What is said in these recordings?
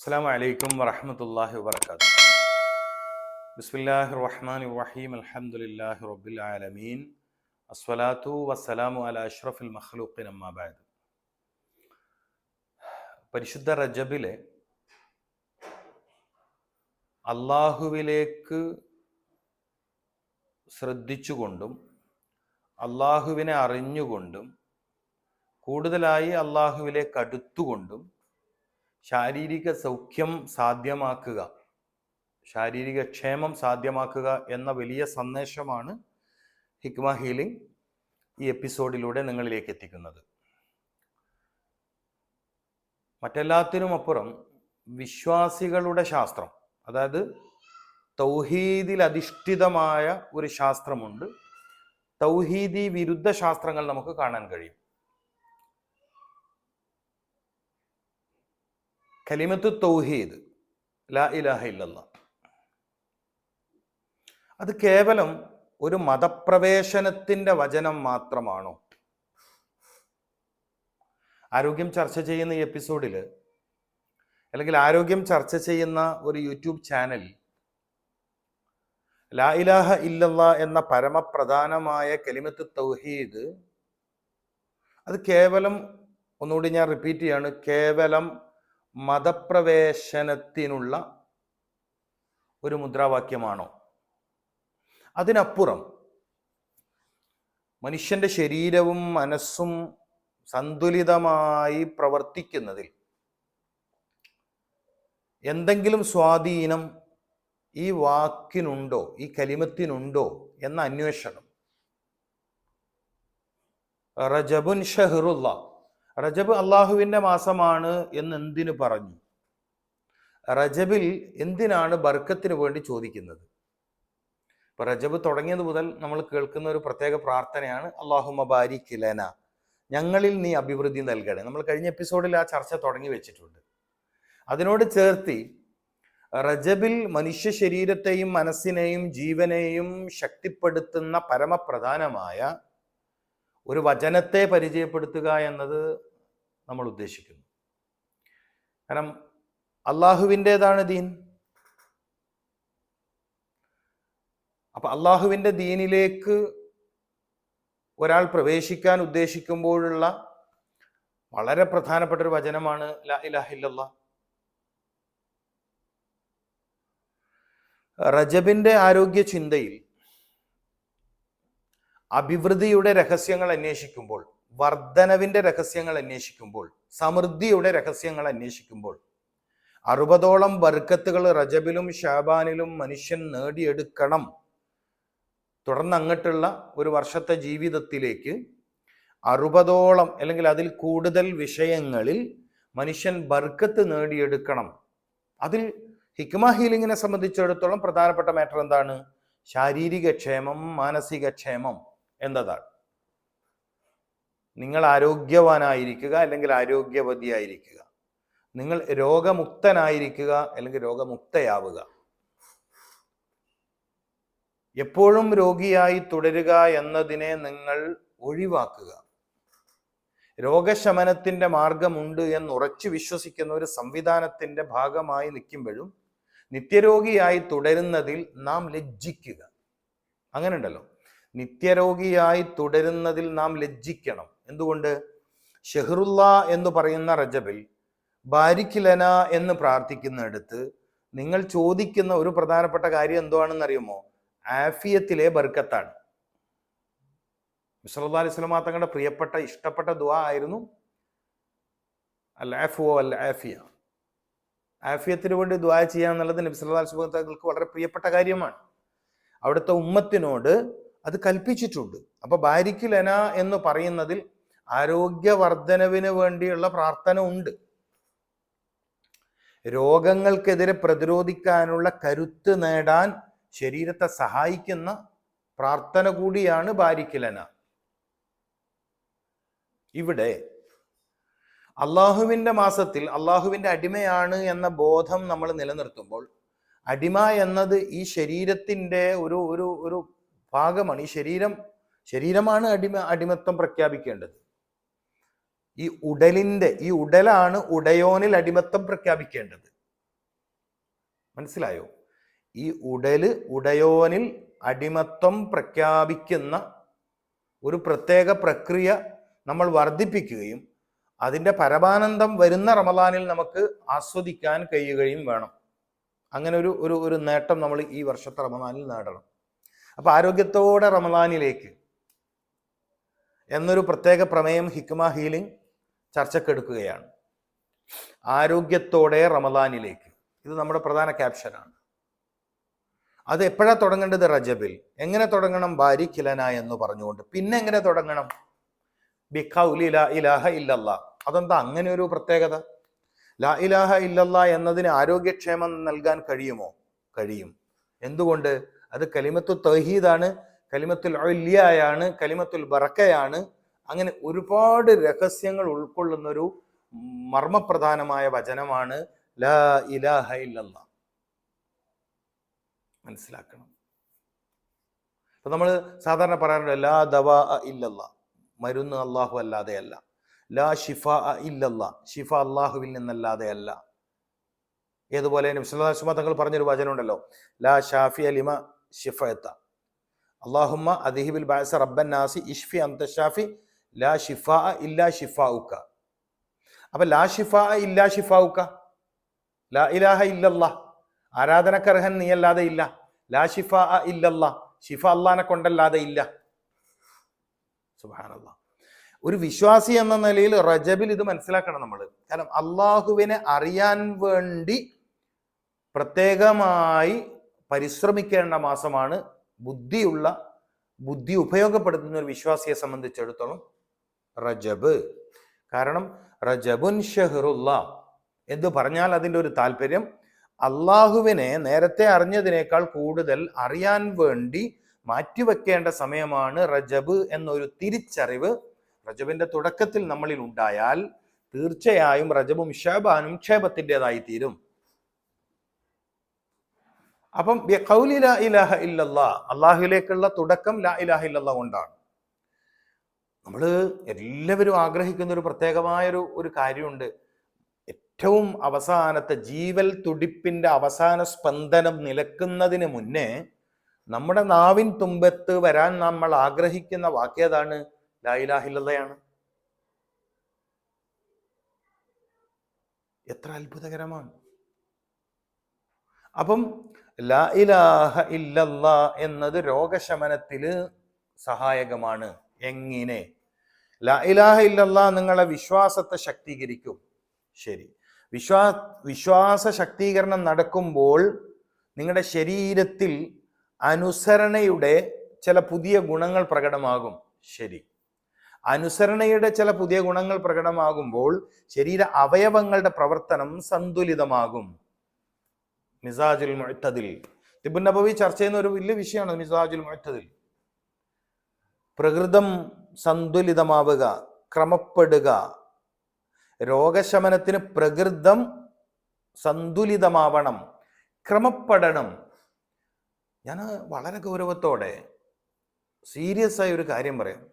അസ്സാം വലൈക്കും വറഹമത്തല്ലാഹി വാത്തു ബിസ്മില്ലാഹി റഹ്മാൻ റഹീം. അലഹമുല്ലാഹി റബ്ബിൽ ആലമീൻ. അസ്വലാത്തു വസ്സലാമു അല അഷ്റഫുൽ മഹ്ലൂഖിൻ അമ്മാബാദ് പരിശുദ്ധ റജബിലെ അള്ളാഹുവിലേക്ക് ശ്രദ്ധിച്ചുകൊണ്ടും അള്ളാഹുവിനെ അറിഞ്ഞുകൊണ്ടും കൂടുതലായി അള്ളാഹുവിലേക്ക് അടുത്തുകൊണ്ടും ശാരീരിക സൗഖ്യം സാധ്യമാക്കുക. ശാരീരിക ക്ഷേമം സാധ്യമാക്കുക എന്ന വലിയ സന്ദേശമാണ് ഹിക്മ ഹീലിംഗ് ഈ എപ്പിസോഡിലൂടെ നിങ്ങളിലേക്ക് എത്തിക്കുന്നത്. മറ്റെല്ലാത്തിനും അപ്പുറം വിശ്വാസികളുടെ ശാസ്ത്രം അതായത് തൗഹീദിൽ അധിഷ്ഠിതമായ ഒരു ശാസ്ത്രമുണ്ട്. തൗഹീദി വിരുദ്ധ ശാസ്ത്രങ്ങൾ നമുക്ക് കാണാൻ കഴിയും. കലിമത്ത് തൗഹീദ് ലാ ഇലാഹ ഇല്ലല്ല. അത് കേവലം ഒരു മതപ്രവേശനത്തിന്റെ വചനം മാത്രമാണോ? ആരോഗ്യം ചർച്ച ചെയ്യുന്ന ഈ എപ്പിസോഡിൽ അല്ലെങ്കിൽ ആരോഗ്യം ചർച്ച ചെയ്യുന്ന ഒരു യൂട്യൂബ് ചാനൽ ലാ ഇലാഹ ഇല്ലല്ല എന്ന പരമപ്രധാനമായ കലിമത്ത് തൗഹീദ് അത് കേവലം ഒന്നുകൂടി ഞാൻ റിപ്പീറ്റ് ചെയ്യാണ് കേവലം മതപ്രവേശനത്തിനുള്ള ഒരു മുദ്രാവാക്യമാണോ? അതിനപ്പുറം മനുഷ്യന്റെ ശരീരവും മനസ്സും സന്തുലിതമായി പ്രവർത്തിക്കുന്നതിൽ എന്തെങ്കിലും സ്വാധീനം ഈ വാക്കിനുണ്ടോ ഈ കലിമത്തിനുണ്ടോ എന്ന അന്വേഷണം. റജബുൻ ഷഹറുല്ല റജബ് അള്ളാഹുവിന്റെ മാസമാണ് എന്ന് എന്തിനു പറഞ്ഞു? റജബിൽ എന്തിനാണ് ബർക്കത്തിന് വേണ്ടി ചോദിക്കുന്നത്? ഇപ്പൊ റജബ് തുടങ്ങിയത് മുതൽ നമ്മൾ കേൾക്കുന്ന ഒരു പ്രത്യേക പ്രാർത്ഥനയാണ് അള്ളാഹു മബാരി കിലന ഞങ്ങളിൽ നീ അഭിവൃദ്ധി നൽകണേ. നമ്മൾ കഴിഞ്ഞ എപ്പിസോഡിൽ ആ ചർച്ച തുടങ്ങി വെച്ചിട്ടുണ്ട്. അതിനോട് ചേർത്തി റജബിൽ മനുഷ്യ ശരീരത്തെയും മനസ്സിനെയും ജീവനെയും ശക്തിപ്പെടുത്തുന്ന പരമപ്രധാനമായ ഒരു വചനത്തെ പരിചയപ്പെടുത്തുക എന്നത് നമ്മൾ ഉദ്ദേശിക്കുന്നു. കാരണം അള്ളാഹുവിന്റെതാണ് ദീൻ. അപ്പൊ അള്ളാഹുവിന്റെ ദീനിലേക്ക് ഒരാൾ പ്രവേശിക്കാൻ ഉദ്ദേശിക്കുമ്പോഴുള്ള വളരെ പ്രധാനപ്പെട്ട ഒരു വചനമാണ് ലാ ഇലാഹില്ല റജബിന്റെ ആരോഗ്യ ചിന്തയിൽ അഭിവൃദ്ധിയുടെ രഹസ്യങ്ങൾ അന്വേഷിക്കുമ്പോൾ വർധനവിന്റെ രഹസ്യങ്ങൾ അന്വേഷിക്കുമ്പോൾ സമൃദ്ധിയുടെ രഹസ്യങ്ങൾ അന്വേഷിക്കുമ്പോൾ അറുപതോളം ബർക്കത്തുകൾ റജബിലും ഷാബാനിലും മനുഷ്യൻ നേടിയെടുക്കണം. തുടർന്ന് അങ്ങോട്ടുള്ള ഒരു വർഷത്തെ ജീവിതത്തിലേക്ക് അറുപതോളം അല്ലെങ്കിൽ അതിൽ കൂടുതൽ വിഷയങ്ങളിൽ മനുഷ്യൻ ബർക്കത്ത് നേടിയെടുക്കണം. അതിൽ ഹിക്മ ഹീലിങ്ങിനെ സംബന്ധിച്ചിടത്തോളം പ്രധാനപ്പെട്ട മാറ്റർ എന്താണ്? ശാരീരിക ക്ഷേമം മാനസിക ക്ഷേമം. എന്നതാണ്. നിങ്ങൾ ആരോഗ്യവാനായിരിക്കുക അല്ലെങ്കിൽ ആരോഗ്യവതിയായിരിക്കുക. നിങ്ങൾ രോഗമുക്തനായിരിക്കുക അല്ലെങ്കിൽ രോഗമുക്തയാവുക. എപ്പോഴും രോഗിയായി തുടരുക എന്നതിനെ നിങ്ങൾ ഒഴിവാക്കുക. രോഗശമനത്തിന്റെ മാർഗമുണ്ട് എന്ന് ഉറച്ചു വിശ്വസിക്കുന്ന ഒരു സംവിധാനത്തിന്റെ ഭാഗമായി നിൽക്കുമ്പോഴും നിത്യരോഗിയായി തുടരുന്നതിൽ നാം ലജ്ജിക്കുക. അങ്ങനെ ഉണ്ടല്ലോ നിത്യരോഗിയായി തുടരുന്നതിൽ നാം ലജ്ജിക്കണം. എന്തുകൊണ്ട്? ഷെഹ്റുല്ല എന്ന് പറയുന്ന റജബിൽ ബാരിക്കിലന എന്ന് പ്രാർത്ഥിക്കുന്നിടത്ത് നിങ്ങൾ ചോദിക്കുന്ന ഒരു പ്രധാനപ്പെട്ട കാര്യം എന്തുവാണെന്ന് അറിയുമോ ആഫിയത്തിലെ ബർക്കത്താണ്. മിസ്ലാ അലൈഹി സ്വലമാ തങ്ങളുടെ പ്രിയപ്പെട്ട ഇഷ്ടപ്പെട്ട ദുആ ആയിരുന്നു അൽ ആഫു അൽ ആഫിയ ആഫിയത്തിന് വേണ്ടി ദുആ ചെയ്യുക എന്നുള്ളത് അലൈഹി വസല്ലം തങ്ങൾക്ക് വളരെ പ്രിയപ്പെട്ട കാര്യമാണ്. അവിടുത്തെ ഉമ്മത്തിനോട് അത് കൽപ്പിച്ചിട്ടുണ്ട്. അപ്പൊ ബാരിക്കിലന എന്ന് പറയുന്നതിൽ ആരോഗ്യവർദ്ധനവിന് വേണ്ടിയുള്ള പ്രാർത്ഥന ഉണ്ട്. രോഗങ്ങൾക്കെതിരെ പ്രതിരോധിക്കാനുള്ള കരുത്ത് നേടാൻ ശരീരത്തെ സഹായിക്കുന്ന പ്രാർത്ഥന കൂടിയാണ് ബാരിക്കിലന ഇവിടെ അള്ളാഹുവിന്റെ മാസത്തിൽ അള്ളാഹുവിന്റെ അടിമയാണ് എന്ന ബോധം നമ്മൾ നിലനിർത്തുമ്പോൾ അടിമ എന്നത് ഈ ശരീരത്തിന്റെ ഒരു ഒരു ഒരു ഭാഗമാണ് ഈ ശരീരം ശരീരമാണ് അടിമ അടിമത്വം പ്രഖ്യാപിക്കേണ്ടത്. ഈ ഉടലിന്റെ ഈ ഉടലാണ് ഉടയോനിൽ അടിമത്വം പ്രഖ്യാപിക്കേണ്ടത്. മനസ്സിലായോ? ഈ ഉടൽ ഉടയോനിൽ അടിമത്വം പ്രഖ്യാപിക്കുന്ന ഒരു പ്രത്യേക പ്രക്രിയ നമ്മൾ വർദ്ധിപ്പിക്കുകയും അതിന്റെ പരമാനന്ദം വരുന്ന റമദാനിൽ നമുക്ക് ആസ്വദിക്കാൻ കഴിയുകയും വേണം. അങ്ങനെ ഒരു ഒരു നേട്ടം നമ്മൾ ഈ വർഷത്തെ റമദാനിൽ നേടണം. അപ്പൊ ആരോഗ്യത്തോടെ റമദാനിലേക്ക് എന്നൊരു പ്രത്യേക പ്രമേയം ഹിക്മ ഹീലിംഗ് ചർച്ചക്കെടുക്കുകയാണ് ആരോഗ്യത്തോടെ റമദാനിലേക്ക്. ഇത് നമ്മുടെ പ്രധാന ക്യാപ്ഷനാണ് അത് എപ്പോഴാ തുടങ്ങേണ്ടത്? റജബിൽ. എങ്ങനെ തുടങ്ങണം? ബാരിഖിലന എന്ന് പറഞ്ഞുകൊണ്ട്. പിന്നെ എങ്ങനെ തുടങ്ങണം? ബിഖൗലി ലാ ഇലാഹ ഇല്ലല്ലാ. അതെന്താ? അങ്ങനെ ഒരു പ്രത്യേകത. ലാ ഇലാഹ ഇല്ലല്ലാ എന്നതിന് ആരോഗ്യക്ഷേമം നൽകാൻ കഴിയുമോ? കഴിയും. എന്തുകൊണ്ട്? അത് കലിമത്തു തൗഹീദാണ് കലിമത്തുൽ ഔല്യായാണ് കലിമത്തുൽ ബറക്കയാണ്. അങ്ങനെ ഒരുപാട് രഹസ്യങ്ങൾ ഉൾക്കൊള്ളുന്നൊരു മർമ്മപ്രധാനമായ വചനമാണ് ലാ ഇലാഹ ഇല്ലല്ല. മനസ്സിലാക്കണം. ഇപ്പൊ നമ്മൾ സാധാരണ പറയാറുണ്ട് ലാ ദവാ ഇല്ലല്ല. മരുന്ന് അള്ളാഹു അല്ലാതെയല്ല. ലാ ഷിഫ ഇല്ലല്ല. ഷിഫ അള്ളാഹുവിൽ നിന്നല്ലാതെയല്ല ഏതുപോലെ നബ്സുല്ലാസ്മ തങ്ങൾ പറഞ്ഞൊരു വചനമുണ്ടല്ലോ. ലാ ഷാഫി അലിമ ഷിഫയത്ത അള്ളാഹുമ്മ അദിഹിബിൽ ബാസ റബ്ബൻ നാസി ഇഷ്ഫി അന്ത ഷാഫി ലാ ഷിഫ ഇല്ലാ ഷിഫ ഉക്ക അപ്പൊ ലാ ഷിഫ ഇല്ലാ ഷിഫ ഉക്ക ലാ ഇലാഹ ഇല്ലല്ല ആരാധനക്കർഹൻ നീയല്ലാതെ ഇല്ല. ലാ ഷിഫ ഇല്ലല്ല ഷിഫ അള്ളാനെ കൊണ്ടല്ലാതെ ഇല്ല. സുബാനല്ല ഒരു വിശ്വാസി എന്ന നിലയിൽ റജബിൽ ഇത് മനസ്സിലാക്കണം നമ്മൾ കാരണം അള്ളാഹുവിനെ അറിയാൻ വേണ്ടി പ്രത്യേകമായി പരിശ്രമിക്കേണ്ട മാസമാണ് ബുദ്ധിയുള്ള ബുദ്ധി ഉപയോഗപ്പെടുത്തുന്ന ഒരു വിശ്വാസിയെ സംബന്ധിച്ചിടത്തോളം റജബ്. കാരണം റജബുൻ ഷെഹറുല്ല. എന്ന് പറഞ്ഞാൽ അതിന്റെ ഒരു താല്പര്യം? അള്ളാഹുവിനെ നേരത്തെ അറിഞ്ഞതിനേക്കാൾ കൂടുതൽ അറിയാൻ വേണ്ടി മാറ്റിവെക്കേണ്ട സമയമാണ് റജബ് എന്നൊരു തിരിച്ചറിവ് റജബിന്റെ തുടക്കത്തിൽ നമ്മളിൽ ഉണ്ടായാൽ തീർച്ചയായും റജബും ഷബാനും ക്ഷേപത്തിന്റെതായി തീരും അപ്പം കൗലി ലാ ഇലാഹ ഇല്ലല്ലാ അള്ളാഹുലേക്കുള്ള തുടക്കം ലാ ഇലാഹ ഇല്ലല്ലാ കൊണ്ടാണ്. നമ്മൾ എല്ലാവരും ആഗ്രഹിക്കുന്ന ഒരു പ്രത്യേകമായൊരു ഒരു കാര്യമുണ്ട്. ഏറ്റവും അവസാനത്തെ ജീവൽ തുടിപ്പിന്റെ അവസാന സ്പന്ദനം നിലക്കുന്നതിന് മുന്നേ നമ്മുടെ നാവിൻ തുമ്പത്ത് വരാൻ നമ്മൾ ആഗ്രഹിക്കുന്ന വാക്യതാണ് ലായിലാഹില്ലതയാണ് എത്ര അത്ഭുതകരമാണ്. അപ്പം ലാ ഇലാഹ ഇല്ലല്ല എന്നത് രോഗശമനത്തിൽ സഹായകമാണ്. എങ്ങനെ? ലാ ഇലാഹ ഇല്ലല്ല നിങ്ങളെ വിശ്വാസത്തെ ശക്തീകരിക്കും. ശരി. വിശ്വാ വിശ്വാസ ശക്തീകരണം നടക്കുമ്പോൾ നിങ്ങളുടെ ശരീരത്തിൽ അനുസരണയുടെ ചില പുതിയ ഗുണങ്ങൾ പ്രകടമാകും. ശരി. അനുസരണയുടെ ചില പുതിയ ഗുണങ്ങൾ പ്രകടമാകുമ്പോൾ ശരീര അവയവങ്ങളുടെ പ്രവർത്തനം സന്തുലിതമാകും. മിസാജുൽ മുഴത്തതിൽ തിബുൻ നബവി ചർച്ച ചെയ്യുന്ന ഒരു വലിയ വിഷയമാണ് മിസാജുൽ മുഴത്തതിൽ പ്രകൃതം സന്തുലിതമാവുക ക്രമപ്പെടുക. രോഗശമനത്തിന് പ്രകൃതം സന്തുലിതമാവണം ക്രമപ്പെടണം. ഞാൻ വളരെ ഗൗരവത്തോടെ സീരിയസ് ആയ ഒരു കാര്യം പറയാം.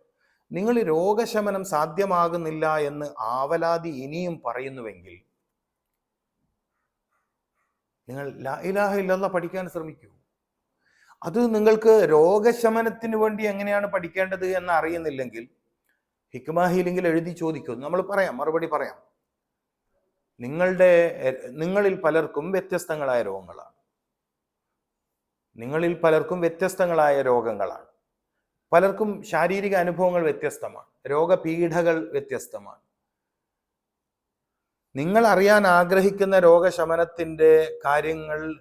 നിങ്ങൾ രോഗശമനം സാധ്യമാകുന്നില്ല എന്ന് ആവലാതി ഇനിയും പറയുന്നുവെങ്കിൽ നിങ്ങൾ ലാ ഇലാഹ ഇല്ലല്ലാ പഠിക്കാൻ ശ്രമിക്കൂ. അത് നിങ്ങൾക്ക് രോഗശമനത്തിന് വേണ്ടി എങ്ങനെയാണ് പഠിക്കേണ്ടത് എന്ന് അറിയുന്നില്ലെങ്കിൽ ഹിക്മ ഹീലിംഗിൽ എഴുതി ചോദിക്കും നമ്മൾ പറയാം മറുപടി പറയാം. നിങ്ങളുടെ നിങ്ങളിൽ പലർക്കും വ്യത്യസ്തങ്ങളായ രോഗങ്ങളാണ്. നിങ്ങളിൽ പലർക്കും വ്യത്യസ്തങ്ങളായ രോഗങ്ങളാണ്. പലർക്കും ശാരീരിക അനുഭവങ്ങൾ വ്യത്യസ്തമാണ്. രോഗപീഠകൾ വ്യത്യസ്തമാണ്. നിങ്ങൾ അറിയാൻ ആഗ്രഹിക്കുന്ന രോഗശമനത്തിന്റെ കാര്യങ്ങൾ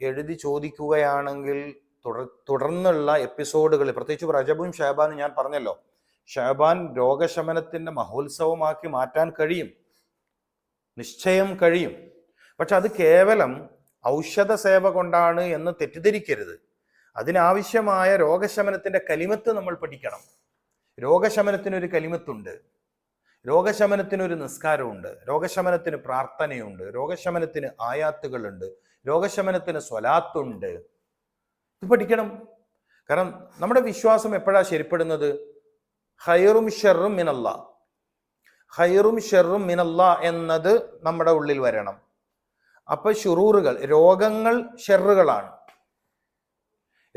എഴുതി ചോദിക്കുകയാണെങ്കിൽ തുടർ തുടർന്നുള്ള എപ്പിസോഡുകൾ പ്രത്യേകിച്ച് റജബും ഷഹബാനും ഞാൻ പറഞ്ഞല്ലോ ഷഹബാൻ രോഗശമനത്തിന്റെ മഹോത്സവമാക്കി മാറ്റാൻ കഴിയും നിശ്ചയം കഴിയും. പക്ഷെ അത് കേവലം ഔഷധ സേവ കൊണ്ടാണ് എന്ന് തെറ്റിദ്ധരിക്കരുത്. അതിനാവശ്യമായ രോഗശമനത്തിന്റെ കലിമത്ത് നമ്മൾ പഠിക്കണം. രോഗശമനത്തിനൊരു കലിമത്തുണ്ട്. രോഗശമനത്തിനൊരു നിസ്കാരമുണ്ട് രോഗശമനത്തിന് പ്രാർത്ഥനയുണ്ട് രോഗശമനത്തിന് ആയാത്തുകളുണ്ട് രോഗശമനത്തിന് സ്വലാത്തുണ്ട്. ഇത് പഠിക്കണം. കാരണം നമ്മുടെ വിശ്വാസം എപ്പോഴാ ശരിപ്പെടുന്നത്? ഹൈറും ഷെറും മിനല്ല. ഹൈറും ഷെറും മിനല്ല എന്നത് നമ്മുടെ ഉള്ളിൽ വരണം. അപ്പൊ ഷുറൂറുകൾ രോഗങ്ങൾ ഷെറുകളാണ്.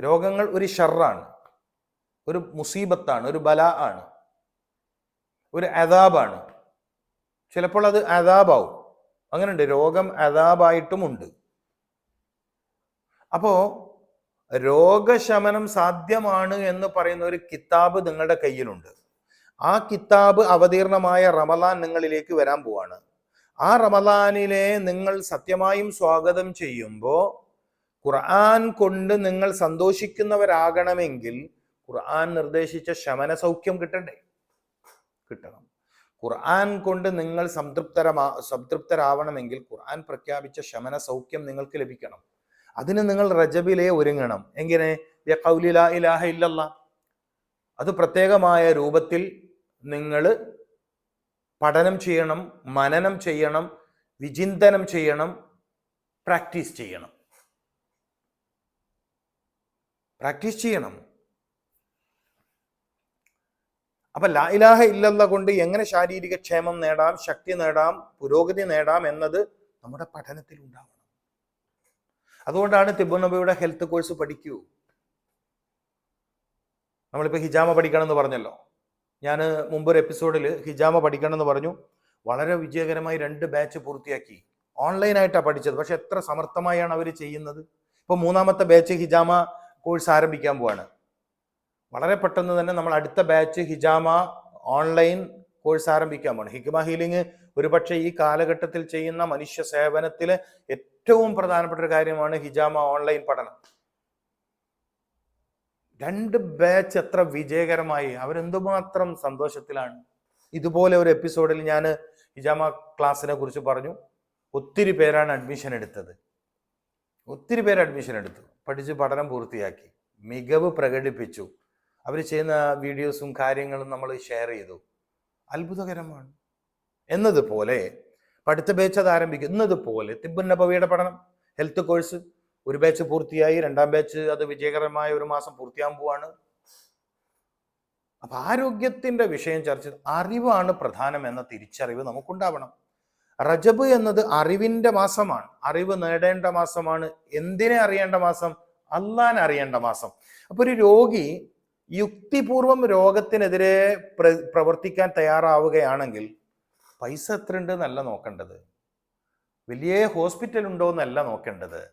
രോഗങ്ങൾ ഒരു ഷെറാണ് ഒരു മുസീബത്താണ് ഒരു ബല ആണ്. ഒരു അതാബാണ് ചിലപ്പോൾ അത് അതാബാവും അങ്ങനെയുണ്ട്. രോഗം അതാബായിട്ടുമുണ്ട് അപ്പോ രോഗശമനം സാധ്യമാണ് എന്ന് പറയുന്ന ഒരു കിതാബ് നിങ്ങളുടെ കയ്യിലുണ്ട്. ആ കിതാബ് അവതീർണമായ റമലാൻ നിങ്ങളിലേക്ക് വരാൻ പോവാണ്. ആ റമലാനിലെ നിങ്ങൾ സത്യമായും സ്വാഗതം ചെയ്യുമ്പോൾ ഖുർആൻ കൊണ്ട് നിങ്ങൾ സന്തോഷിക്കുന്നവരാകണമെങ്കിൽ ഖുർആൻ നിർദ്ദേശിച്ച ശമന സൗഖ്യം കിട്ടണ്ടേ? കിട്ടണം. ഖുർആൻ കൊണ്ട് നിങ്ങൾ സംതൃപ്തരമാ സംതൃപ്തരാവണമെങ്കിൽ ഖുർആൻ പ്രഖ്യാപിച്ച ശമന സൗഖ്യം നിങ്ങൾക്ക് ലഭിക്കണം. അതിന് നിങ്ങൾ റജബിലെ ഒരുങ്ങണം. എങ്ങനെ? ഇലാഹ ഇല്ലല്ല. അത് പ്രത്യേകമായ രൂപത്തിൽ നിങ്ങൾ പഠനം ചെയ്യണം മനനം ചെയ്യണം വിചിന്തനം ചെയ്യണം പ്രാക്ടീസ് ചെയ്യണം. പ്രാക്ടീസ് ചെയ്യണം. അപ്പൊ ലാ ഇലാഹ ഇല്ലല്ല കൊണ്ട് എങ്ങനെ ശാരീരിക ക്ഷേമം നേടാം ശക്തി നേടാം പുരോഗതി നേടാം എന്നത് നമ്മുടെ പഠനത്തിൽ ഉണ്ടാവണം. അതുകൊണ്ടാണ് തിബുനബിയുടെ ഹെൽത്ത് കോഴ്സ് പഠിക്കൂ. നമ്മളിപ്പോൾ ഹിജാമ പഠിക്കണം എന്ന് പറഞ്ഞല്ലോ. ഞാൻ മുമ്പൊരു എപ്പിസോഡിൽ ഹിജാമ പഠിക്കണം എന്ന് പറഞ്ഞു. വളരെ വിജയകരമായി രണ്ട് ബാച്ച് പൂർത്തിയാക്കി. ഓൺലൈനായിട്ടാണ് പഠിച്ചത്. പക്ഷെ എത്ര സമർത്ഥമായാണ് അവർ ചെയ്യുന്നത്? ഇപ്പോൾ മൂന്നാമത്തെ ബാച്ച് ഹിജാമ കോഴ്സ് ആരംഭിക്കാൻ പോവാണ്. വളരെ പെട്ടെന്ന് തന്നെ നമ്മൾ അടുത്ത ബാച്ച് ഹിജാമ ഓൺലൈൻ കോഴ്സ് ആരംഭിക്കാൻ പോകണം ഹിഗ്മ ഹീലിംഗ് ഒരുപക്ഷെ ഈ കാലഘട്ടത്തിൽ ചെയ്യുന്ന മനുഷ്യ സേവനത്തിലെ ഏറ്റവും പ്രധാനപ്പെട്ട ഒരു കാര്യമാണ് ഹിജാമ ഓൺലൈൻ പഠനം. രണ്ട് ബാച്ച് എത്ര വിജയകരമായി. അവരെന്തുമാത്രം സന്തോഷത്തിലാണ്. ഇതുപോലെ ഒരു എപ്പിസോഡിൽ ഞാൻ ഹിജാമ ക്ലാസ്സിനെ കുറിച്ച് പറഞ്ഞു. ഒത്തിരി പേരാണ് അഡ്മിഷൻ എടുത്തത്. ഒത്തിരി പേര് അഡ്മിഷൻ എടുത്തു. പഠിച്ച് പഠനം പൂർത്തിയാക്കി. മികവ് പ്രകടിപ്പിച്ചു. അവർ ചെയ്യുന്ന വീഡിയോസും കാര്യങ്ങളും നമ്മൾ ഷെയർ ചെയ്തു. അത്ഭുതകരമാണ്. എന്നതുപോലെ പഠിത്ത ബാച്ച് അത് ആരംഭിക്കുന്നത് എന്നതുപോലെ തിബുൻ നബവിയുടെ പഠനം ഹെൽത്ത് കോഴ്സ് ഒരു ബാച്ച് പൂർത്തിയായി രണ്ടാം ബാച്ച് അത് വിജയകരമായ ഒരു മാസം പൂർത്തിയാകാൻ പോവാണ്. അപ്പൊ ആരോഗ്യത്തിന്റെ വിഷയം ചർച്ച അറിവാണ് പ്രധാനം എന്ന തിരിച്ചറിവ് നമുക്കുണ്ടാവണം. റജബ് എന്നത് അറിവിന്റെ മാസമാണ്. അറിവ് നേടേണ്ട മാസമാണ്. എന്തിനെ അറിയേണ്ട മാസം? അള്ളാൻ അറിയേണ്ട മാസം. അപ്പൊ ഒരു രോഗി യുക്തിപൂർവം രോഗത്തിനെതിരെ പ്ര പ്രവർത്തിക്കാൻ തയ്യാറാവുകയാണെങ്കിൽ പൈസ എത്ര ഉണ്ട് എന്നല്ല നോക്കേണ്ടത്. വലിയ ഹോസ്പിറ്റൽ ഉണ്ടോ എന്നല്ല നോക്കേണ്ടത്.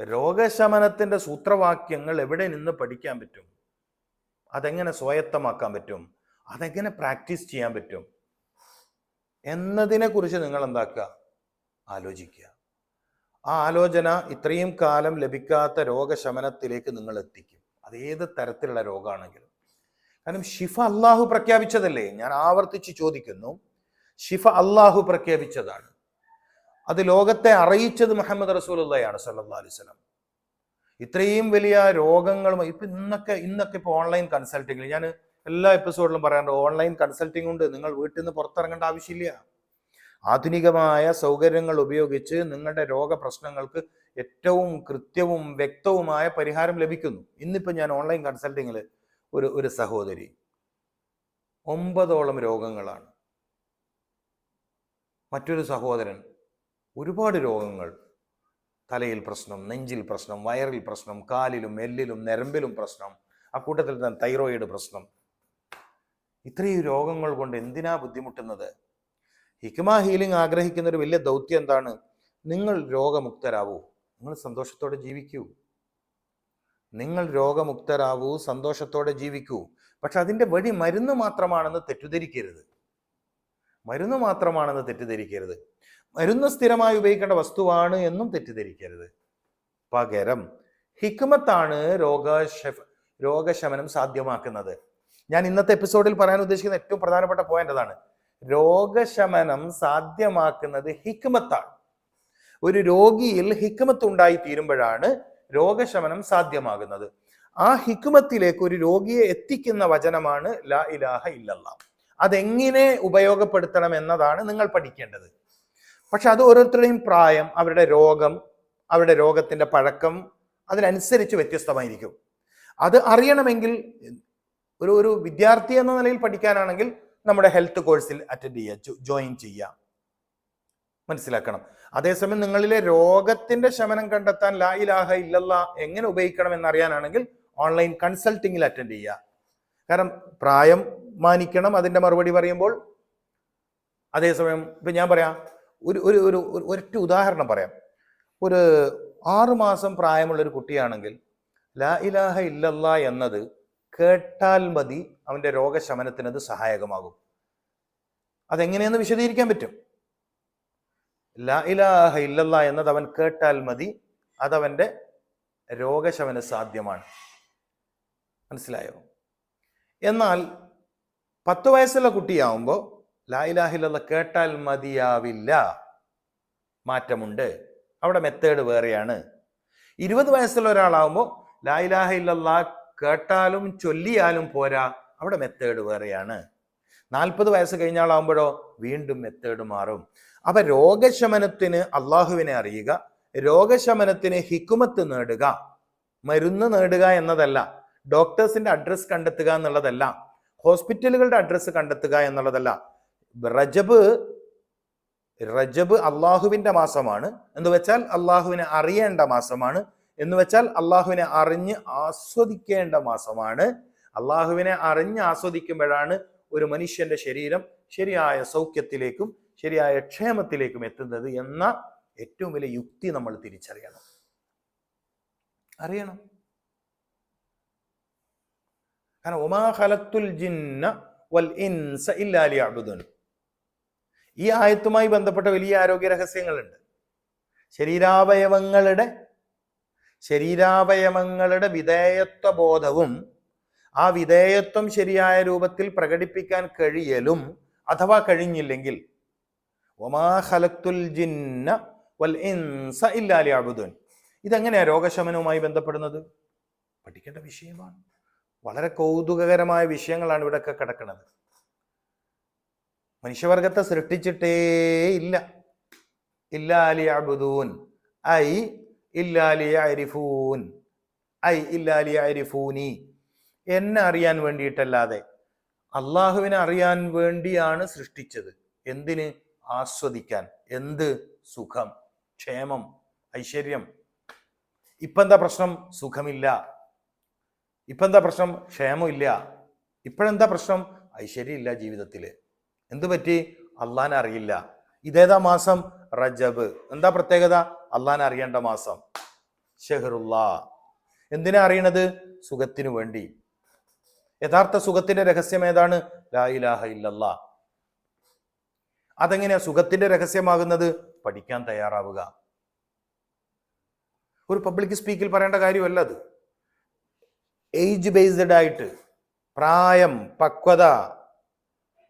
രോഗശമനത്തിന്റെ സൂത്രവാക്യങ്ങൾ എവിടെ നിന്ന് പഠിക്കാൻ പറ്റും? അതെങ്ങനെ സ്വായത്തമാക്കാൻ പറ്റും? അതെങ്ങനെ പ്രാക്ടീസ് ചെയ്യാൻ പറ്റും? എന്നതിനെ കുറിച്ച് നിങ്ങൾ എന്താക്കുക ആലോചിക്കുക. ആ ആലോചന ഇത്രയും കാലം ലഭിക്കാത്ത രോഗശമനത്തിലേക്ക് നിങ്ങൾ എത്തിക്കും അത് ഏത് തരത്തിലുള്ള രോഗമാണെങ്കിലും. കാരണം ഷിഫ അള്ളാഹു പ്രഖ്യാപിച്ചതല്ലേ? ഞാൻ ആവർത്തിച്ച് ചോദിക്കുന്നു. ഷിഫ അള്ളാഹു പ്രഖ്യാപിച്ചതാണ്. അത് ലോകത്തെ അറിയിച്ചത് മുഹമ്മദ് റസൂലുള്ളയാണ് സല്ലാ അലൈഹി വസല്ലം. ഇത്രയും വലിയ രോഗങ്ങളും ഇപ്പൊ ഇന്നൊക്കെ ഇന്നൊക്കെ ഇപ്പൊ ഓൺലൈൻ കൺസൾട്ടിങ് ഞാൻ എല്ലാ എപ്പിസോഡിലും പറയാറുണ്ട് ഓൺലൈൻ കൺസൾട്ടിംഗ് ഉണ്ട്. നിങ്ങൾ വീട്ടിൽ നിന്ന് പുറത്തിറങ്ങേണ്ട ആവശ്യമില്ല. ആധുനികമായ സൗകര്യങ്ങൾ ഉപയോഗിച്ച് നിങ്ങളുടെ രോഗപ്രശ്നങ്ങൾക്ക് ഏറ്റവും കൃത്യവും വ്യക്തവുമായ പരിഹാരം ലഭിക്കുന്നു. ഇന്നിപ്പോൾ ഞാൻ ഓൺലൈൻ കൺസൾട്ടിങ്ങിൽ ഒരു ഒരു സഹോദരി. ഒമ്പതോളം രോഗങ്ങളാണ്. മറ്റൊരു സഹോദരൻ ഒരുപാട് രോഗങ്ങൾ. തലയിൽ പ്രശ്നം നെഞ്ചിൽ പ്രശ്നം വയറിൽ പ്രശ്നം കാലിലും എല്ലിലും നരമ്പിലും പ്രശ്നം ആ കൂട്ടത്തിൽ തന്നെ തൈറോയിഡ് പ്രശ്നം. ഇത്രയും രോഗങ്ങൾ കൊണ്ട് എന്തിനാ ബുദ്ധിമുട്ടുന്നത്? ഹിക്മ ഹീലിംഗ് ആഗ്രഹിക്കുന്ന ഒരു വലിയ ദൗത്യം എന്താണ്? നിങ്ങൾ രോഗമുക്തരാവൂ. നിങ്ങൾ സന്തോഷത്തോടെ ജീവിക്കൂ. നിങ്ങൾ രോഗമുക്തരാവൂ സന്തോഷത്തോടെ ജീവിക്കൂ. പക്ഷെ അതിന്റെ വഴി മരുന്ന് മാത്രമാണെന്ന് തെറ്റിദ്ധരിക്കരുത്. മരുന്ന് മാത്രമാണെന്ന് തെറ്റിദ്ധരിക്കരുത്. മരുന്ന് സ്ഥിരമായി ഉപയോഗിക്കേണ്ട വസ്തുവാണ് എന്നും തെറ്റിദ്ധരിക്കരുത്. പകരം ഹിക്മത്താണ് രോഗശ രോഗശമനം സാധ്യമാക്കുന്നത്. ഞാൻ ഇന്നത്തെ എപ്പിസോഡിൽ പറയാൻ ഉദ്ദേശിക്കുന്ന ഏറ്റവും പ്രധാനപ്പെട്ട പോയിന്റ് അതാണ്. രോഗശമനം സാധ്യമാക്കുന്നത് ഹിക്മത്താണ്. ഒരു രോഗിയിൽ ഹിക്മത്ത് ഉണ്ടായി തീരുമ്പോഴാണ് രോഗശമനം സാധ്യമാകുന്നത്. ആ ഹിക്മത്തിലേക്ക് ഒരു രോഗിയെ എത്തിക്കുന്ന വചനമാണ് ലാ ഇലാഹ ഇല്ലല്ല. അതെങ്ങനെ ഉപയോഗപ്പെടുത്തണം എന്നതാണ് നിങ്ങൾ പഠിക്കേണ്ടത്. പക്ഷെ അത് ഓരോരുത്തരുടെയും പ്രായം അവരുടെ രോഗം അവരുടെ രോഗത്തിന്റെ പഴക്കം അതിനനുസരിച്ച് വ്യത്യസ്തമായിരിക്കും. അത് അറിയണമെങ്കിൽ ഒരു ഒരു വിദ്യാർത്ഥി എന്ന നിലയിൽ പഠിക്കാനാണെങ്കിൽ നമ്മുടെ ഹെൽത്ത് കോഴ്സിൽ അറ്റൻഡ് ചെയ്യുക ജോയിൻ ചെയ്യുക. മനസ്സിലാക്കണം. അതേസമയം നിങ്ങളിലെ രോഗത്തിന്റെ ശമനം കണ്ടെത്താൻ ലാ ഇലാഹ ഇല്ലല്ല എങ്ങനെ ഉപയോഗിക്കണം എന്നറിയാനാണെങ്കിൽ ഓൺലൈൻ കൺസൾട്ടിങ്ങിൽ അറ്റൻഡ് ചെയ്യുക. കാരണം പ്രായം മാനിക്കണം അതിന്റെ മറുപടി പറയുമ്പോൾ. അതേസമയം ഇപ്പൊ ഞാൻ പറയാം ഒരു ഒരു ഒരു ഒരു- ഒരൊറ്റ ഉദാഹരണം പറയാം. ഒരു ആറുമാസം പ്രായമുള്ള ഒരു കുട്ടിയാണെങ്കിൽ ലാ ഇലാഹ ഇല്ലല്ല എന്നത് കേട്ടാൽ മതി അവന്റെ രോഗശമനത്തിനത് സഹായകമാകും. അതെങ്ങനെയെന്ന് വിശദീകരിക്കാൻ പറ്റും? ലാ ഇലാഹ ഇല്ലല്ല എന്നത് അവൻ കേട്ടാൽ മതി. അതവന്റെ രോഗശമന സാധ്യമാണ്. മനസ്സിലായോ? എന്നാൽ പത്ത് വയസ്സുള്ള കുട്ടിയാവുമ്പോൾ ലാ കേട്ടാൽ മതിയാവില്ല. മാറ്റമുണ്ട്. അവിടെ മെത്തേഡ് വേറെയാണ്. ഇരുപത് വയസ്സുള്ള ഒരാളാവുമ്പോൾ ലാ കേട്ടാലും ചൊല്ലിയാലും പോരാ. അവിടെ മെത്തേഡ് വേറെയാണ്. നാൽപ്പത് വയസ്സ് കഴിഞ്ഞ ആളാകുമ്പോഴോ വീണ്ടും മെത്തേഡ് മാറും. അപ്പൊ രോഗശമനത്തിന് അള്ളാഹുവിനെ അറിയുക രോഗശമനത്തിന് ഹിക്കുമത്ത് നേടുക മരുന്ന് നേടുക എന്നതല്ല ഡോക്ടേഴ്സിന്റെ അഡ്രസ്സ് കണ്ടെത്തുക എന്നുള്ളതല്ല ഹോസ്പിറ്റലുകളുടെ അഡ്രസ്സ് കണ്ടെത്തുക എന്നുള്ളതല്ല. റജബ് റജബ് അള്ളാഹുവിന്റെ മാസമാണ് എന്ന് വെച്ചാൽ അള്ളാഹുവിനെ അറിയേണ്ട മാസമാണ് എന്ന് വെച്ചാൽ അള്ളാഹുവിനെ അറിഞ്ഞ് ആസ്വദിക്കേണ്ട മാസമാണ്. അള്ളാഹുവിനെ അറിഞ്ഞ് ആസ്വദിക്കുമ്പോഴാണ് ഒരു മനുഷ്യന്റെ ശരീരം ശരിയായ സൗഖ്യത്തിലേക്കും ശരിയായ ക്ഷേമത്തിലേക്കും എത്തുന്നത് എന്ന ഏറ്റവും വലിയ യുക്തി നമ്മൾ തിരിച്ചറിയണം. അറിയണം. കാരണം ഉമാഹലത്തുൽ ജിന്ന വൽ ഇൻസ ഇല്ലാലി അബുദൻ ഈ ആയത്തുമായി ബന്ധപ്പെട്ട വലിയ ആരോഗ്യ രഹസ്യങ്ങളുണ്ട്. ശരീരാവയവങ്ങളുടെ ശരീരാവയവങ്ങളുടെ വിധേയത്വ ബോധവും ആ വിധേയത്വം ശരിയായ രൂപത്തിൽ പ്രകടിപ്പിക്കാൻ കഴിയലും അഥവാ കഴിഞ്ഞില്ലെങ്കിൽ ജിന്ന വൽ ഇതെങ്ങനെയാ രോഗശമനവുമായി ബന്ധപ്പെടുന്നത്? പഠിക്കേണ്ട വിഷയമാണ്. വളരെ കൗതുകകരമായ വിഷയങ്ങളാണ് ഇവിടെയൊക്കെ കിടക്കുന്നത്. മനുഷ്യവർഗത്തെ സൃഷ്ടിച്ചിട്ടേ ഇല്ല. ഇല്ലാലി അബുദൂൻ ഐ ഇല്ലാലി അരിഫൂൻ ഐ ഇല്ലാലി അരിഫൂനി എന്നെ അറിയാൻ വേണ്ടിയിട്ടല്ലാതെ. അള്ളാഹുവിനെ അറിയാൻ വേണ്ടിയാണ് സൃഷ്ടിച്ചത്. എന്തിന്? ആസ്വദിക്കാൻ. എന്ത് സുഖം? ക്ഷേമം? ഐശ്വര്യം? ഇപ്പം എന്താ പ്രശ്നം? സുഖമില്ല. ഇപ്പം എന്താ പ്രശ്നം? ക്ഷേമമില്ല. ഇപ്പോഴെന്താ പ്രശ്നം? ഐശ്വര്യമില്ല ജീവിതത്തിൽ എന്തു പറ്റി? അള്ളാൻ അറിയില്ല ഇതേതാ മാസം? റജബ്. എന്താ പ്രത്യേകത? അള്ളാൻ അറിയേണ്ട മാസം. ഷെഹറുല്ലാ. എന്തിനാ അറിയണത്? സുഖത്തിനു വേണ്ടി. യഥാർത്ഥ സുഖത്തിന്റെ രഹസ്യം ഏതാണ്? ലാ ഇലാഹ ഇല്ലല്ലാ. അതെങ്ങനെയാ സുഖത്തിന്റെ രഹസ്യമാകുന്നത്? പഠിക്കാൻ തയ്യാറാവുക. ഒരു പബ്ലിക് സ്പീക്കിൽ പറയേണ്ട കാര്യമല്ല അത്. ഏജ് ബേസ്ഡ് ആയിട്ട് പ്രായം പക്വത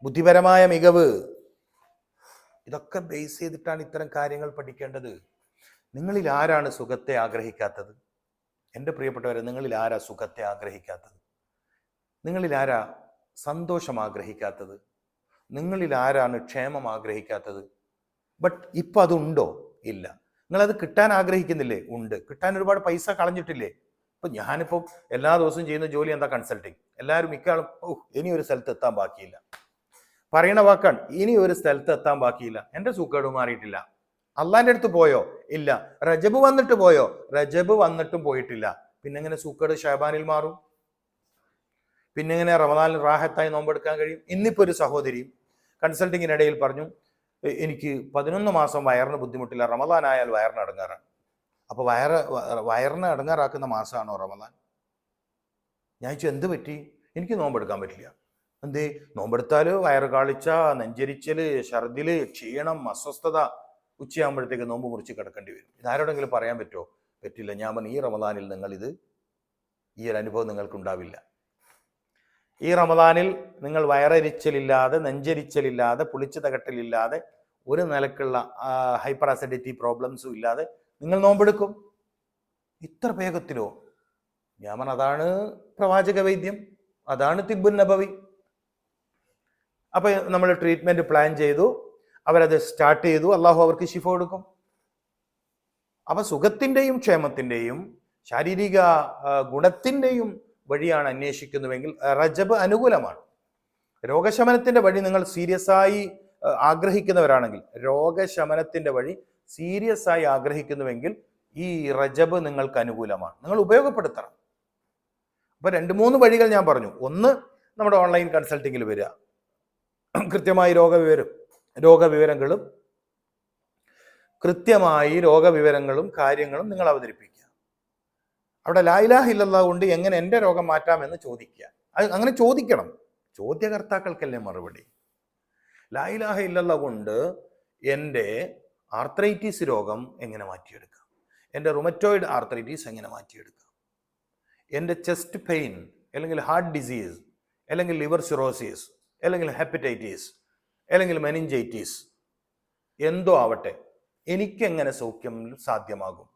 ബുദ്ധിപരമായ മികവ് ഇതൊക്കെ ബേസ് ചെയ്തിട്ടാണ് ഇത്തരം കാര്യങ്ങൾ പഠിക്കേണ്ടത്. നിങ്ങളിൽ ആരാണ് സുഖത്തെ ആഗ്രഹിക്കാത്തത്? എന്റെ പ്രിയപ്പെട്ടവരെ നിങ്ങളിൽ ആരാ സുഖത്തെ ആഗ്രഹിക്കാത്തത്? നിങ്ങളിൽ ആരാ സന്തോഷം ആഗ്രഹിക്കാത്തത്? നിങ്ങളിൽ ആരാണ് ക്ഷേമം ആഗ്രഹിക്കാത്തത്? ബട്ട് ഇപ്പം അതുണ്ടോ? ഇല്ല. നിങ്ങളത് കിട്ടാൻ ആഗ്രഹിക്കുന്നില്ലേ? ഉണ്ട്. കിട്ടാൻ ഒരുപാട് പൈസ കളഞ്ഞിട്ടില്ലേ? ഇപ്പം ഞാനിപ്പോൾ എല്ലാ ദിവസവും ചെയ്യുന്ന ജോലി എന്താ കൺസൾട്ടിങ് എല്ലാവരും മിക്കാളും ഓ ഇനി ഒരു സ്ഥലത്ത് എത്താൻ ബാക്കിയില്ല. പറയണ വാക്കാണ് ഇനി ഒരു സ്ഥലത്ത് എത്താൻ ബാക്കിയില്ല. എന്റെ സൂക്കേട് മാറിയിട്ടില്ല. അള്ളാന്റെ അടുത്ത് പോയോ? ഇല്ല. റജബ് വന്നിട്ട് പോയോ? റജബ് വന്നിട്ടും പോയിട്ടില്ല. പിന്നെങ്ങനെ സൂക്കേട് ഷാബാനിൽ മാറും? പിന്നെങ്ങനെ റമദാനിൽ റാഹത്തായി നോമ്പെടുക്കാൻ കഴിയും? ഇന്നിപ്പോ ഒരു സഹോദരിയും കൺസൾട്ടിങ്ങിനിടയിൽ പറഞ്ഞു എനിക്ക് പതിനൊന്ന് മാസം വയറിന് ബുദ്ധിമുട്ടില്ല റമദാൻ ആയാൽ വയറിന് അടങ്ങാറാണ്. അപ്പോൾ വയറ് വയറിന് അടങ്ങാറാക്കുന്ന മാസമാണോ റമദാൻ? ഞാൻ ചോദിച്ചു എന്ത് പറ്റി? എനിക്ക് നോമ്പെടുക്കാൻ പറ്റില്ല. എന്തേ? നോമ്പെടുത്താൽ വയറ് കാളിച്ച നെഞ്ചരിച്ചൽ ഛർദിൽ ക്ഷീണം അസ്വസ്ഥത ഉച്ചയാകുമ്പോഴത്തേക്ക് നോമ്പ് മുറിച്ച് കിടക്കേണ്ടി വരും. ഇതാരോടെങ്കിലും പറയാൻ പറ്റുമോ? പറ്റില്ല. ഞാൻ പറഞ്ഞു ഈ റമദാനിൽ നിങ്ങൾ ഇത് ഈ ഒരു അനുഭവം നിങ്ങൾക്ക് ഉണ്ടാവില്ല ഈ റമദാനിൽ നിങ്ങൾ വയറരിച്ചലില്ലാതെ നെഞ്ചരിച്ചലില്ലാതെ പുളിച്ചു തകട്ടലില്ലാതെ ഒരു നിലക്കുള്ള ഹൈപ്പർ അസിഡിറ്റി പ്രോബ്ലംസും ഇല്ലാതെ നിങ്ങൾ നോമ്പെടുക്കും. ഇത്ര വേഗത്തിലോ? ഞാൻ അതാണ് പ്രവാചക വൈദ്യം. അതാണ് തിബുൻ നബവി. അപ്പൊ നമ്മൾ ട്രീറ്റ്മെന്റ് പ്ലാൻ ചെയ്തു. അവരത് സ്റ്റാർട്ട് ചെയ്തു. അള്ളാഹു അവർക്ക് ശിഫ കൊടുക്കും. അപ്പൊ സുഖത്തിന്റെയും ക്ഷേമത്തിന്റെയും ശാരീരിക ഗുണത്തിന്റെയും വഴിയാണ് അന്വേഷിക്കുന്നുവെങ്കിൽ റജബ് അനുകൂലമാണ്. രോഗശമനത്തിന്റെ വഴി നിങ്ങൾ സീരിയസ് ആയി ആഗ്രഹിക്കുന്നവരാണെങ്കിൽ രോഗശമനത്തിന്റെ വഴി സീരിയസ് ആയി ആഗ്രഹിക്കുന്നുവെങ്കിൽ ഈ റജബ് നിങ്ങൾക്ക് അനുകൂലമാണ്. നിങ്ങൾ ഉപയോഗപ്പെടുത്തണം. അപ്പൊ രണ്ട് മൂന്ന് വഴികൾ ഞാൻ പറഞ്ഞു. ഒന്ന് നമ്മുടെ ഓൺലൈൻ കൺസൾട്ടിങ്ങിൽ വരിക. കൃത്യമായി രോഗവിവരം രോഗവിവരങ്ങളും കൃത്യമായി രോഗവിവരങ്ങളും കാര്യങ്ങളും നിങ്ങൾ അവതരിപ്പിക്കുക. അവിടെ ലായിലാഹ ഇല്ലല്ലാ കൊണ്ട് എങ്ങനെ എന്റെ രോഗം മാറ്റാമെന്ന് ചോദിക്കുക. അത് അങ്ങനെ ചോദിക്കണം. ചോദ്യകർത്താക്കൾക്കല്ലേ മറുപടി? ലായിലാഹ ഇല്ലല്ലാ കൊണ്ട് എന്റെ ആർത്രൈറ്റിസ് രോഗം എങ്ങനെ മാറ്റിയെടുക്കാം? എന്റെ റുമറ്റോയിഡ് ആർത്രൈറ്റിസ് എങ്ങനെ മാറ്റിയെടുക്കാം? എന്റെ ചെസ്റ്റ് പെയിൻ അല്ലെങ്കിൽ ഹാർട്ട് ഡിസീസ് അല്ലെങ്കിൽ ലിവർ സിറോസിസ് അല്ലെങ്കിൽ ഹെപ്പറ്റൈറ്റിസ് അല്ലെങ്കിൽ മെനിഞ്ചൈറ്റിസ് എന്തോ ആവട്ടെ എനിക്കെങ്ങനെ സൗഖ്യം സാധ്യമാകും?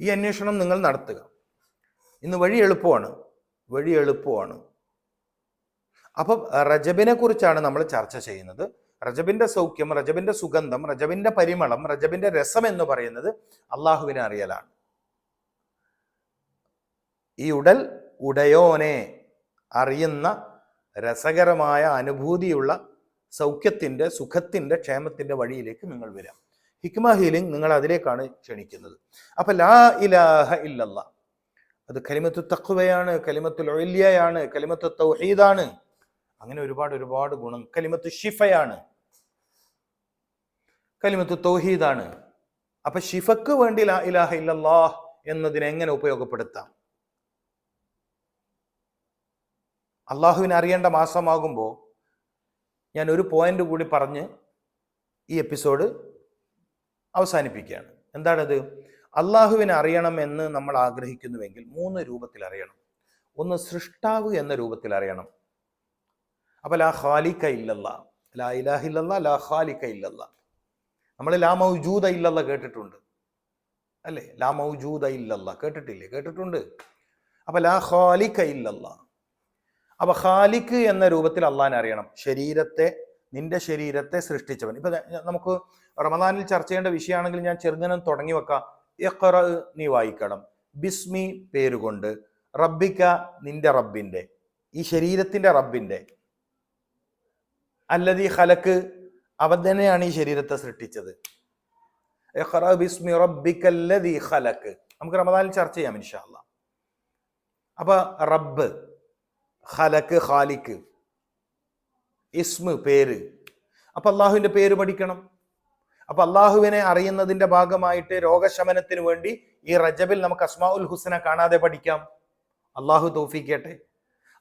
ഈ അന്വേഷണം നിങ്ങൾ നടത്തുക. ഇന്ന് വഴി എളുപ്പമാണ്. വഴി എളുപ്പമാണ്. അപ്പം റജബിനെ കുറിച്ചാണ് നമ്മൾ ചർച്ച ചെയ്യുന്നത്. റജബിന്റെ സൗഖ്യം റജബിന്റെ സുഗന്ധം റജബിന്റെ പരിമളം റജബിന്റെ രസം എന്ന് പറയുന്നത് അള്ളാഹുവിനെ അറിയലാണ്. ഈ ഉടൽ ഉടയോനെ അറിയുന്ന രസകരമായ അനുഭൂതിയുള്ള സൗഖ്യത്തിന്റെ സുഖത്തിന്റെ ക്ഷേമത്തിന്റെ വഴിയിലേക്ക് നിങ്ങൾ വരാം. ഹിക്മ ഹീലിംഗ് നിങ്ങൾ അതിലേക്കാണ് ക്ഷണിക്കുന്നത്. അപ്പൊ ലാ ഇലാഹ ഇല്ലല്ല. അത് കലിമത്ത് തഖ്വയാണ് കലിമത്തുൽ ഒല്യയാണ് കലിമത്ത് തൗഹീദാണ്. അങ്ങനെ ഒരുപാട് ഒരുപാട് ഗുണം. കലിമത്ത് ഷിഫയാണ് കലിമത്ത് തൗഹീദാണ്. അപ്പൊ ഷിഫക്ക് വേണ്ടി ലാ ഇലാഹ ഇല്ലല്ലാഹ് എന്നതിനെ എങ്ങനെ ഉപയോഗപ്പെടുത്താം? അള്ളാഹുവിനെ അറിയേണ്ട മാസമാകുമ്പോൾ ഞാൻ ഒരു പോയിന്റ് കൂടി പറഞ്ഞ് ഈ എപ്പിസോഡ് അവസാനിപ്പിക്കുകയാണ്. എന്താണത്? അള്ളാഹുവിനെ അറിയണം എന്ന് നമ്മൾ ആഗ്രഹിക്കുന്നുവെങ്കിൽ മൂന്ന് രൂപത്തിൽ അറിയണം. ഒന്ന് സൃഷ്ടാവ് എന്ന രൂപത്തിൽ അറിയണം. അപ്പൊ ലാ ഖാലിക്ക ഇല്ലല്ല. ലാ ഇലാഹ ഇല്ലല്ല ലാ ഖാലിക്ക ഇല്ലല്ല. നമ്മൾ ലാ മൗജൂദ ഇല്ലല്ല കേട്ടിട്ടുണ്ട്. അല്ലേ? ലാ മൗജൂദ ഇല്ലല്ല കേട്ടിട്ടില്ലേ? കേട്ടിട്ടുണ്ട്. അപ്പൊ ലാ ഖാലിക്ക ഇല്ലല്ല. അപ്പൊ ഖാലിക്ക് എന്ന രൂപത്തിൽ അള്ളാഹിനെ അറിയണം. ശരീരത്തെ നിന്റെ ശരീരത്തെ സൃഷ്ടിച്ചവൻ. ഇപ്പൊ നമുക്ക് റമദാനിൽ ചർച്ച ചെയ്യേണ്ട വിഷയമാണെങ്കിൽ ഞാൻ ചെറുങ്ങനെ തുടങ്ങി വെക്കാം. ഇഖ്റ നീ വായിക്കണം. ബിസ്മി പേരുകൊണ്ട് റബ്ബിക്ക നിന്റെ റബ്ബിന്റെ ഈ ശരീരത്തിന്റെ റബ്ബിന്റെ അല്ലതീ ഹലക്ക് അവൻ തന്നെയാണ് ഈ ശരീരത്തെ സൃഷ്ടിച്ചത്. ബിസ്മി റബ്ബിക്കല്ലതീ ഹലക്ക് നമുക്ക് റമദാനിൽ ചർച്ച ചെയ്യാം ഇൻഷാല്ല അപ്പൊ റബ്ബ് ഹലക്ക് ഖാലിക്ക് ഇസ്മ് പേര്. അപ്പൊ അള്ളാഹുവിന്റെ പേര് പഠിക്കണം. അപ്പൊ അള്ളാഹുവിനെ അറിയുന്നതിന്റെ ഭാഗമായിട്ട് രോഗശമനത്തിന് വേണ്ടി ഈ റജബിൽ നമുക്ക് അസ്മാ ഉൽ ഹുസന കാണാതെ പഠിക്കാം. അള്ളാഹു തോഫിക്കട്ടെ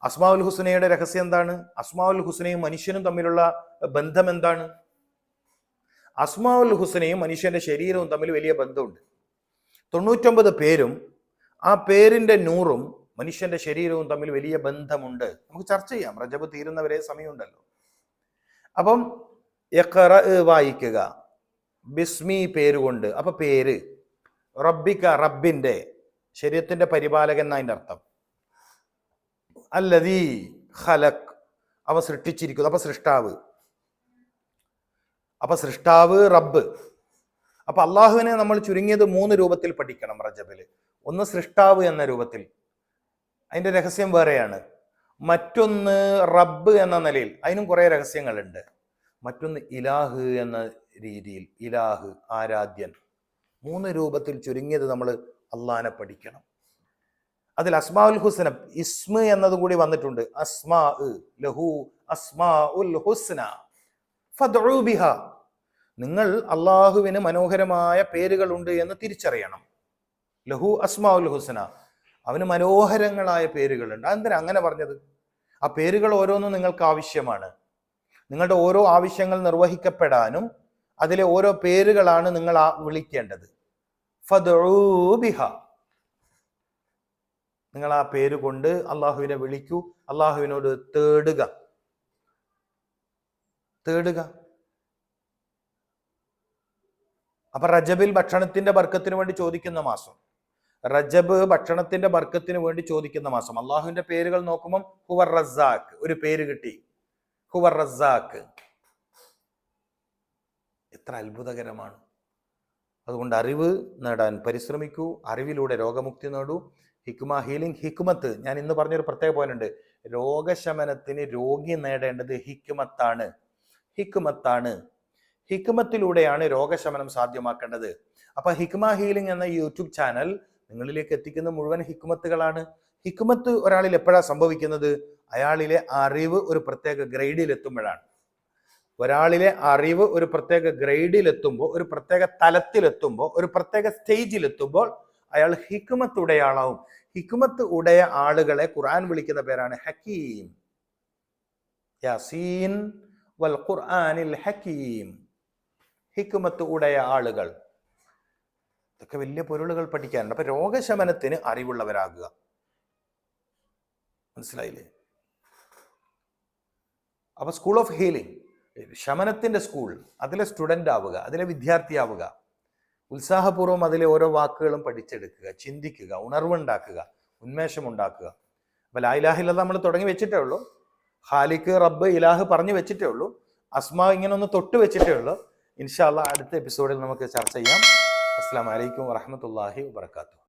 അസ്മാ ഉൽ ഹുസനയുടെ രഹസ്യം എന്താണ്? അസ്മാ ഉൽ ഹുസനയും മനുഷ്യനും തമ്മിലുള്ള ബന്ധം എന്താണ്? അസ്മാ ഉൽ ഹുസനയും മനുഷ്യന്റെ ശരീരവും തമ്മിൽ വലിയ ബന്ധമുണ്ട്. തൊണ്ണൂറ്റൊമ്പത് പേരും ആ പേരിന്റെ നൂറും മനുഷ്യന്റെ ശരീരവും തമ്മിൽ വലിയ ബന്ധമുണ്ട്. നമുക്ക് ചർച്ച ചെയ്യാം. റജബ് തീരുന്നവരെ സമയമുണ്ടല്ലോ. അപ്പം വായിക്കുക. ബിസ്മി പേരുകൊണ്ട്. അപ്പൊ പേര്. റബ്ബിക്ക റബ്ബിന്റെ. ശരീരത്തിന്റെ പരിപാലകൻ എന്നതിന്റെ അർത്ഥം? അല്ലതീ ഖലക് അവ സൃഷ്ടിച്ചിരിക്കുന്നു. അപ്പൊ സൃഷ്ടാവ്. അപ്പൊ സൃഷ്ടാവ് റബ്ബ്. അപ്പൊ അള്ളാഹുവിനെ നമ്മൾ ചുരുങ്ങിയത് മൂന്ന് രൂപത്തിൽ പഠിക്കണം റജബിൽ ഒന്ന് സൃഷ്ടാവ് എന്ന രൂപത്തിൽ. അതിന്റെ രഹസ്യം വേറെയാണ്. മറ്റൊന്ന് റബ്ബ് എന്ന നിലയിൽ. അതിനും കുറേ രഹസ്യങ്ങളുണ്ട്. മറ്റൊന്ന് ഇലാഹ് എന്ന രീതിയിൽ. ഇലാഹ് ആരാധ്യൻ. മൂന്ന് രൂപത്തിൽ ചുരുങ്ങിയത് നമ്മൾ അള്ളാനെ പഠിക്കണം. അതിൽ അസ്മാ ഉൽ ഹുസ്ന ഇസ്മ എന്നത് കൂടി വന്നിട്ടുണ്ട്. അസ്മാ ലഹു അസ്മാ ഉൽ ഹുസ്ന. ഫദ്ഉ ബിഹ. നിങ്ങൾ അള്ളാഹുവിന് മനോഹരമായ പേരുകളുണ്ട് എന്ന് തിരിച്ചറിയണം. ലഹു അസ്മാ ഉൽ ഹുസ്ന. അവന് മനോഹരങ്ങളായ പേരുകളുണ്ട്. അതെന്തിനാ അങ്ങനെ പറഞ്ഞത്? ആ പേരുകൾ ഓരോന്നും നിങ്ങൾക്ക് ആവശ്യമാണ്. നിങ്ങളുടെ ഓരോ ആവശ്യങ്ങൾ നിർവഹിക്കപ്പെടാനും അതിലെ ഓരോ പേരുകളാണ് നിങ്ങൾ ആ വിളിക്കേണ്ടത്. ഫദ്ഉ ബിഹ. നിങ്ങൾ ആ പേര് കൊണ്ട് അള്ളാഹുവിനെ വിളിക്കൂ അള്ളാഹുവിനോട് തേടുക. തേടുക. അപ്പൊ റജബിൽ ഭക്ഷണത്തിന്റെ ബർക്കത്തിന് വേണ്ടി ചോദിക്കുന്ന മാസം. റജബ് ഭക്ഷണത്തിന്റെ ബർക്കത്തിന് വേണ്ടി ചോദിക്കുന്ന മാസം. അള്ളാഹുവിന്റെ പേരുകൾ നോക്കുമ്പോൾ ഹുവർ റസാഖ് ഒരു പേര് കിട്ടി. ഹുവർ റസാഖ്. എത്ര അത്ഭുതകരമാണ്. അതുകൊണ്ട് അറിവ് നേടാൻ പരിശ്രമിക്കൂ അറിവിലൂടെ രോഗമുക്തി നേടൂ. ഹിക്മ ഹീലിംഗ് ഹിക്മത്ത്. ഞാൻ ഇന്ന് പറഞ്ഞൊരു പ്രത്യേക പോയിന്റ് ഉണ്ട്. രോഗശമനത്തിന് രോഗി നേടേണ്ടത് ഹിക്മത്താണ്. ഹിക്മത്താണ്. ഹിക്മത്തിലൂടെയാണ് രോഗശമനം സാധ്യമാക്കേണ്ടത്. അപ്പൊ ഹിക്മ ഹീലിംഗ് എന്ന യൂട്യൂബ് ചാനൽ നിങ്ങളിലേക്ക് എത്തിക്കുന്ന മുഴുവൻ ഹിക്മത്തുകളാണ്. ഹിക്മത്ത് ഒരാളിൽ എപ്പോഴാണ് സംഭവിക്കുന്നത്? അയാളിലെ അറിവ് ഒരു പ്രത്യേക ഗ്രേഡിൽ എത്തുമ്പോഴാണ്. ഒരാളിലെ അറിവ് ഒരു പ്രത്യേക ഗ്രേഡിലെത്തുമ്പോൾ ഒരു പ്രത്യേക തലത്തിലെത്തുമ്പോൾ ഒരു പ്രത്യേക സ്റ്റേജിലെത്തുമ്പോൾ അയാൾ ഹിക്മത്ത് ഉടയാളാവും ഹിക്മത്ത് ഉടയ ആളുകളെ ഖുർആൻ വിളിക്കുന്ന പേരാണ് ഹക്കീം. യാസീൻ വൽ ഖുർആനിൽ ഹക്കീം. ഹിക്മത്ത് ഉടയ ആളുകൾ. ഇതൊക്കെ വലിയ പൊരുളുകൾ പഠിക്കാനുണ്ട്. അപ്പൊ രോഗശമനത്തിന് അറിവുള്ളവരാകുക. മനസ്സിലായില്ലേ? അപ്പൊ സ്കൂൾ ഓഫ് ഹീലിംഗ് ശമനത്തിന്റെ സ്കൂൾ അതിലെ സ്റ്റുഡന്റ് ആവുക അതിലെ വിദ്യാർത്ഥിയാവുക ഉത്സാഹപൂർവം അതിലെ ഓരോ വാക്കുകളും പഠിച്ചെടുക്കുക ചിന്തിക്കുക ഉണർവുണ്ടാക്കുക ഉന്മേഷം ഉണ്ടാക്കുക അപ്പൊ ലായിലാഹില്ല നമ്മൾ തുടങ്ങി വെച്ചിട്ടേ ഉള്ളൂ. ഹാലിക്ക് റബ്ബ് ഇലാഹ് പറഞ്ഞു വെച്ചിട്ടേ ഉള്ളൂ. അസ്മാ ഇങ്ങനെ ഒന്ന് തൊട്ട് വെച്ചിട്ടേ ഉള്ളൂ. ഇൻഷാല്ല അടുത്ത എപ്പിസോഡിൽ നമുക്ക് ചർച്ച ചെയ്യാം. അസ്സാം വലൈക്കും വറഹമത്തല്ലാഹി വാത്തു